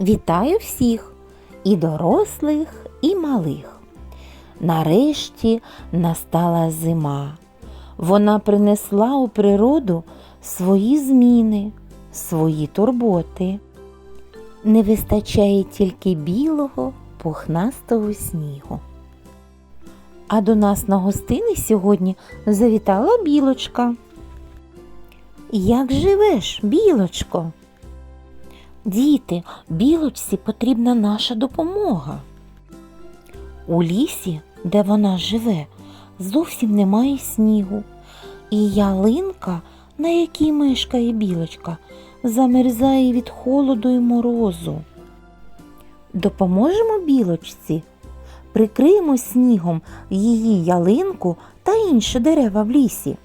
Вітаю всіх і дорослих, і малих. Нарешті настала зима. Вона принесла у природу свої зміни, свої турботи. Не вистачає тільки білого, пухнастого снігу. А до нас на гостини сьогодні завітала білочка. Як живеш, білочко? Діти, білочці потрібна наша допомога. У лісі, де вона живе, зовсім немає снігу, і ялинка, на якій мешкає білочка, замерзає від холоду і морозу. Допоможемо білочці, прикриємо снігом її ялинку та інші дерева в лісі.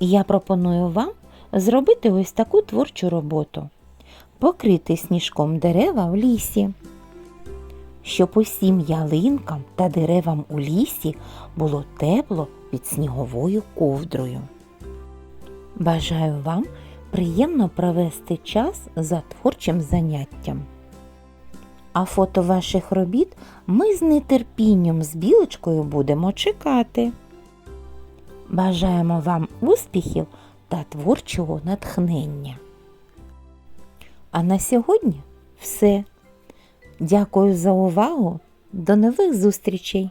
Я пропоную вам зробити ось таку творчу роботу покрити сніжком дерева в лісі, щоб усім ялинкам та деревам у лісі було тепло під сніговою ковдрою. Бажаю вам приємно провести час за творчим заняттям. А фото ваших робіт ми з нетерпінням з білочкою будемо чекати. Бажаємо вам успіхів та творчого натхнення. А на сьогодні все. Дякую за увагу. До нових зустрічей!